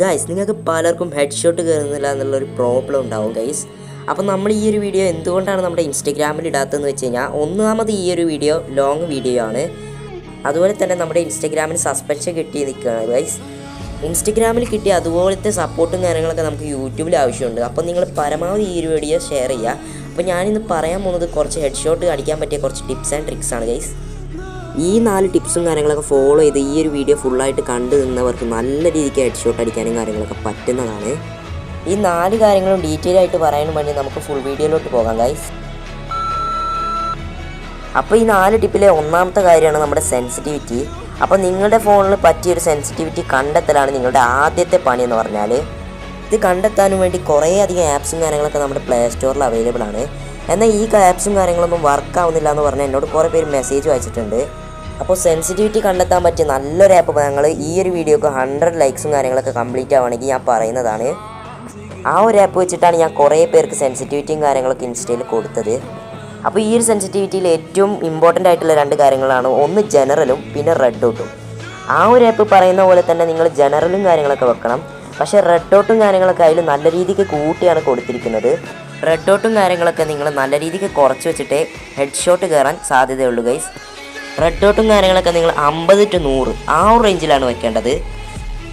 Guys നിങ്ങൾക്ക് പലർക്കും head shot കയറുന്നില്ല എന്നുള്ളൊരു പ്രോബ്ലം ഉണ്ടാവും ഗൈസ് അപ്പോൾ നമ്മൾ ഈ ഒരു വീഡിയോ എന്തുകൊണ്ടാണ് നമ്മുടെ ഇൻസ്റ്റഗ്രാമിൽ ഇടാത്തതെന്ന് വെച്ച് കഴിഞ്ഞാൽ ഒന്നാമത് ഈ ഒരു വീഡിയോ ലോങ് വീഡിയോ ആണ്. അതുപോലെ തന്നെ നമ്മുടെ ഇൻസ്റ്റഗ്രാമിന് സസ്പെൻഷൻ കിട്ടി നിൽക്കുകയാണ് ഗൈസ് ഇൻസ്റ്റഗ്രാമിൽ കിട്ടിയ അതുപോലത്തെ സപ്പോർട്ടും കാര്യങ്ങളൊക്കെ നമുക്ക് യൂട്യൂബിൽ ആവശ്യമുണ്ട്. അപ്പോൾ നിങ്ങൾ പരമാവധി ഈ ഒരു വീഡിയോ ഷെയർ ചെയ്യുക. അപ്പോൾ ഞാനിന്ന് പറയാൻ പോകുന്നത് കുറച്ച് ഹെഡ് ഷോട്ട് അടിക്കാൻ പറ്റിയ കുറച്ച് ടിപ്സ് ആൻഡ് ട്രിക്സ് ആണ് ഗൈസ് ഈ നാല് ടിപ്സും കാര്യങ്ങളൊക്കെ ഫോളോ ചെയ്ത് ഈ ഒരു വീഡിയോ ഫുള്ളായിട്ട് കണ്ടു നിന്നവർക്ക് നല്ല രീതിക്ക് ഹെഡ് ഷോട്ട് അടിക്കാനും കാര്യങ്ങളൊക്കെ പറ്റുന്നതാണ്. ഈ നാല് കാര്യങ്ങളും ഡീറ്റെയിൽ ആയിട്ട് പറയാനും വേണ്ടി നമുക്ക് ഫുൾ വീഡിയോയിലോട്ട് പോകാം ഗൈസ് അപ്പോൾ ഈ നാല് ടിപ്പിലെ ഒന്നാമത്തെ കാര്യമാണ് നമ്മുടെ സെൻസിറ്റിവിറ്റി അപ്പോൾ നിങ്ങളുടെ ഫോണിൽ പറ്റിയൊരു സെൻസിറ്റിവിറ്റി കണ്ടെത്തലാണ് നിങ്ങളുടെ ആദ്യത്തെ പണി എന്ന് പറഞ്ഞാൽ ഇത് കണ്ടെത്താനും വേണ്ടി കുറേ അധികം ആപ്സും കാര്യങ്ങളൊക്കെ നമ്മുടെ പ്ലേ സ്റ്റോറിൽ അവൈലബിൾ ആണ്. എന്നാൽ ഈ ആപ്സും കാര്യങ്ങളൊന്നും വർക്ക് ആവുന്നില്ല എന്ന് പറഞ്ഞാൽ എന്നോട് കുറേ പേര് മെസ്സേജ് വായിച്ചിട്ടുണ്ട് അപ്പോൾ സെൻസിറ്റിവിറ്റി കണ്ടെത്താൻ പറ്റിയ നല്ലൊരു ആപ്പ് ഞങ്ങൾ ഈ ഒരു വീഡിയോക്ക് ഹൺഡ്രഡ് ലൈക്സും കാര്യങ്ങളൊക്കെ കംപ്ലീറ്റ് ആവുകയാണെങ്കിൽ ഞാൻ പറയുന്നതാണ്. ആ ഒരു ആപ്പ് വെച്ചിട്ടാണ് ഞാൻ കുറേ പേർക്ക് സെൻസിറ്റിവിറ്റിയും കാര്യങ്ങളൊക്കെ ഇൻസ്റ്റയിൽ കൊടുത്തത്. അപ്പോൾ ഈ ഒരു സെൻസിറ്റിവിറ്റിയിൽ ഏറ്റവും ഇമ്പോർട്ടന്റ് ആയിട്ടുള്ള രണ്ട് കാര്യങ്ങളാണ്. ഒന്ന് ജനറലും പിന്നെ റെഡ് ഡോട്ടും ആ ഒരു ആപ്പ് പറയുന്ന പോലെ തന്നെ നിങ്ങൾ ജനറലും കാര്യങ്ങളൊക്കെ വെക്കണം. പക്ഷേ റെഡ് ഡോട്ടും കാര്യങ്ങളൊക്കെ അതിൽ നല്ല രീതിക്ക് കൂട്ടിയാണ് കൊടുത്തിരിക്കുന്നത്. റെഡ് ഡോട്ടും കാര്യങ്ങളൊക്കെ നിങ്ങൾ നല്ല രീതിക്ക് കുറച്ച് വെച്ചിട്ടേ ഹെഡ് ഷോട്ട് കയറാൻ സാധ്യതയുള്ളൂ ഗൈസ് റെഡ് ഡോട്ടും കാര്യങ്ങളൊക്കെ നിങ്ങൾ അമ്പത് ടു നൂറ് ആ ഒരു റേഞ്ചിലാണ് വെക്കേണ്ടത്.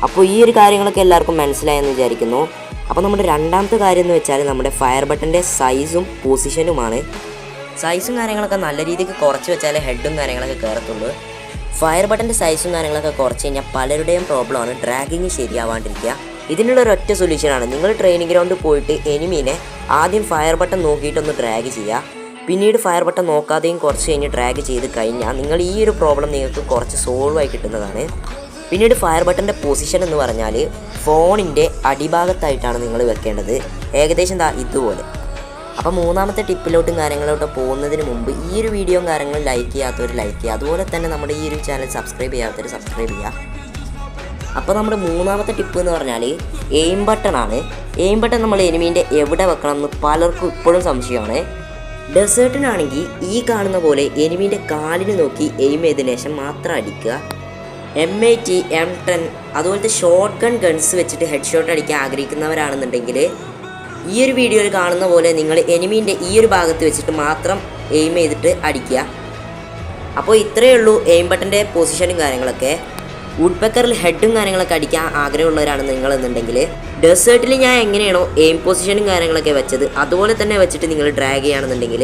അപ്പോൾ ഈ ഒരു കാര്യങ്ങളൊക്കെ എല്ലാവർക്കും മനസ്സിലായെന്ന് വിചാരിക്കുന്നു. അപ്പോൾ നമ്മുടെ രണ്ടാമത്തെ കാര്യം എന്ന് വെച്ചാൽ നമ്മുടെ ഫയർ ബട്ടന്റെ സൈസും പൊസിഷനുമാണ് സൈസും കാര്യങ്ങളൊക്കെ നല്ല രീതിക്ക് കുറച്ച് വെച്ചാലേ ഹെഡും കാര്യങ്ങളൊക്കെ കയറത്തുള്ളൂ ഫയർ ബട്ടന്റെ സൈസും കാര്യങ്ങളൊക്കെ കുറച്ച് കഴിഞ്ഞാൽ പലരുടെയും പ്രോബ്ലമാണ് ഡ്രാഗിങ് ശരിയാവാണ്ടിരിക്കുക. ഇതിനുള്ള ഒരു ഒറ്റ സൊല്യൂഷനാണ് നിങ്ങൾ ട്രെയിനിങ് ഗ്രൗണ്ട് പോയിട്ട് എനിമീനെ ആദ്യം ഫയർ ബട്ടൺ നോക്കിയിട്ടൊന്ന് ഡ്രാഗ് ചെയ്യുക. പിന്നീട് ഫയർ ബട്ടൺ നോക്കാതെയും കുറച്ച് കഴിഞ്ഞ് ഡ്രാഗ് ചെയ്ത് കഴിഞ്ഞാൽ നിങ്ങൾ ഈ ഒരു പ്രോബ്ലം നിങ്ങൾക്ക് കുറച്ച് സോൾവ് ആയി കിട്ടുന്നതാണ്. പിന്നീട് ഫയർ ബട്ടന്റെ പൊസിഷൻ എന്ന് പറഞ്ഞാൽ ഫോണിന്റെ അടിഭാഗത്തായിട്ടാണ് നിങ്ങൾ വെക്കേണ്ടത്. ഏകദേശം ദാ ഇതുപോലെ. അപ്പോൾ മൂന്നാമത്തെ ടിപ്പിലോട്ടും കാര്യങ്ങളോട്ടും പോകുന്നതിന് മുമ്പ് ഈ ഒരു വീഡിയോയും കാര്യങ്ങളും ലൈക്ക് ചെയ്യാത്തവർ ലൈക്ക് ചെയ്യുക. അതുപോലെ തന്നെ നമ്മുടെ ഈ ഒരു ചാനൽ സബ്സ്ക്രൈബ് ചെയ്യാത്തവർ സബ്സ്ക്രൈബ് ചെയ്യുക. അപ്പോൾ നമ്മുടെ മൂന്നാമത്തെ ടിപ്പ് എന്ന് പറഞ്ഞാൽ എയിം ബട്ടൺ ആണ്. എയിം ബട്ടൺ നമ്മൾ എനിമീന്റെ എവിടെ വെക്കണം എന്ന് പലർക്കും ഇപ്പോഴും സംശയമാണ്. ഡെസേർട്ടിനാണെങ്കിൽ ഈ കാണുന്ന പോലെ എനിമീന്റെ കാലിന് നോക്കി എയിം ചെയ്തതിനു ശേഷം മാത്രം അടിക്കുക. M I T M ten അതുപോലത്തെ ഷോർട്ട് ഗൺ ഗൺസ് വെച്ചിട്ട് ഹെഡ് ഷോട്ട് അടിക്കാൻ ആഗ്രഹിക്കുന്നവരാണെന്നുണ്ടെങ്കിൽ ഈ ഒരു വീഡിയോയിൽ കാണുന്ന പോലെ നിങ്ങൾ എനിമീന്റെ ഈ ഒരു ഭാഗത്ത് വെച്ചിട്ട് മാത്രം എയിം ചെയ്തിട്ട് അടിക്കുക. അപ്പോൾ ഇത്രയേ ഉള്ളൂ എയിം ബട്ടന്റെ പൊസിഷനും കാര്യങ്ങളൊക്കെ. വുഡ് പെക്കറിൽ ഹെഡും കാര്യങ്ങളൊക്കെ അടിക്കാൻ ആഗ്രഹമുള്ളവരാണ് നിങ്ങളെന്നുണ്ടെങ്കിൽ ഡെസേർട്ടിൽ ഞാൻ എങ്ങനെയാണോ എയിം പൊസിഷനും കാര്യങ്ങളൊക്കെ വെച്ചത് അതുപോലെ തന്നെ വെച്ചിട്ട് നിങ്ങൾ ഡ്രാഗ് ചെയ്യുകയാണെന്നുണ്ടെങ്കിൽ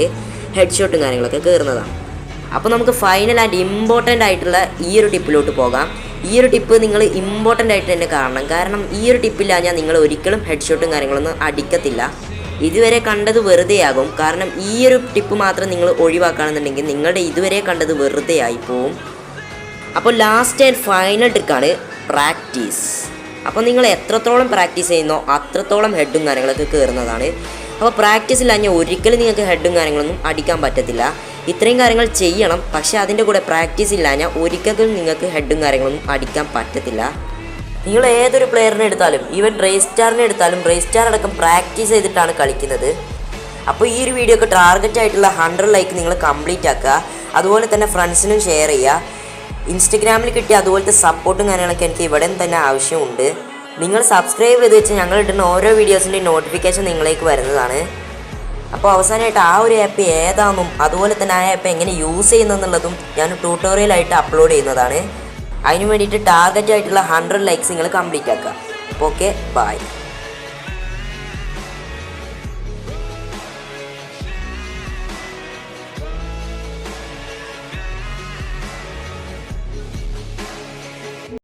ഹെഡ് ഷോട്ടും കാര്യങ്ങളൊക്കെ കയറുന്നതാണ് അപ്പോൾ നമുക്ക് ഫൈനൽ ആൻഡ് ഇമ്പോർട്ടന്റ് ആയിട്ടുള്ള ഈ ഒരു ടിപ്പിലോട്ട് പോകാം. ഈ ഒരു ടിപ്പ് നിങ്ങൾ ഇമ്പോർട്ടന്റ് ആയിട്ട് തന്നെ കാണണം. കാരണം ഈ ഒരു ടിപ്പില്ലാഞ്ഞാൽ നിങ്ങൾ ഒരിക്കലും ഹെഡ് ഷോട്ടും കാര്യങ്ങളൊന്നും അടിക്കത്തില്ല. ഇതുവരെ കണ്ടത് വെറുതെയാകും. കാരണം ഈ ഒരു ടിപ്പ് മാത്രം നിങ്ങൾ ഒഴിവാക്കുകയാണെന്നുണ്ടെങ്കിൽ നിങ്ങളുടെ ഇതുവരെ കണ്ടത് വെറുതെ ആയി പോവും. അപ്പോൾ ലാസ്റ്റ് ആൻഡ് ഫൈനൽ ട്രിക്കാണ് പ്രാക്ടീസ് അപ്പോൾ നിങ്ങൾ എത്രത്തോളം പ്രാക്ടീസ് ചെയ്യുന്നോ അത്രത്തോളം ഹെഡും കാര്യങ്ങളൊക്കെ കയറുന്നതാണ് അപ്പോൾ പ്രാക്ടീസ് ഇല്ലാഞ്ഞാൽ ഒരിക്കലും നിങ്ങൾക്ക് ഹെഡും കാര്യങ്ങളൊന്നും അടിക്കാൻ പറ്റത്തില്ല. ഇത്രയും കാര്യങ്ങൾ ചെയ്യണം പക്ഷേ അതിന്റെ കൂടെ പ്രാക്ടീസ് ഇല്ലാഞ്ഞാൽ ഒരിക്കലും നിങ്ങൾക്ക് ഹെഡും കാര്യങ്ങളൊന്നും അടിക്കാൻ പറ്റത്തില്ല. നിങ്ങൾ ഏതൊരു പ്ലെയറിനെ എടുത്താലും ഈവൻ റേസ് സ്റ്റാറിനെ എടുത്താലും റേസ് സ്റ്റാർ അടക്കം പ്രാക്ടീസ് ചെയ്തിട്ടാണ് കളിക്കുന്നത്. അപ്പോൾ ഈ ഒരു വീഡിയോ ഒക്കെ ടാർഗറ്റ് ആയിട്ടുള്ള ഹൺഡ്രഡ് ലൈക്ക് നിങ്ങൾ കംപ്ലീറ്റ് ആക്കുക. അതുപോലെ തന്നെ ഫ്രണ്ട്സിനും ഷെയർ ചെയ്യുക. ഇൻസ്റ്റഗ്രാമിൽ കിട്ടിയ അതുപോലത്തെ സപ്പോർട്ടും കാര്യങ്ങളൊക്കെ എനിക്ക് ഇവിടെ തന്നെ ആവശ്യമുണ്ട്. നിങ്ങൾ സബ്സ്ക്രൈബ് ചെയ്ത് വെച്ച് ഞങ്ങൾ ഇടുന്ന ഓരോ വീഡിയോസിന്റെയും നോട്ടിഫിക്കേഷൻ നിങ്ങളേക്ക് വരുന്നതാണ്. അപ്പോൾ അവസാനമായിട്ട് ആ ഒരു ആപ്പ് ഏതാണെന്നും അതുപോലെ തന്നെ ആ ആപ്പ് എങ്ങനെ യൂസ് ചെയ്യുന്നതെന്നുള്ളതും ഞാൻ ട്യൂട്ടോറിയലായിട്ട് അപ്ലോഡ് ചെയ്യുന്നതാണ്. അതിനു വേണ്ടിയിട്ട് ടാർഗറ്റ് ആയിട്ടുള്ള ഹൺഡ്രഡ് ലൈക്സ് നിങ്ങൾ കംപ്ലീറ്റ് ആക്കുക. Okay bye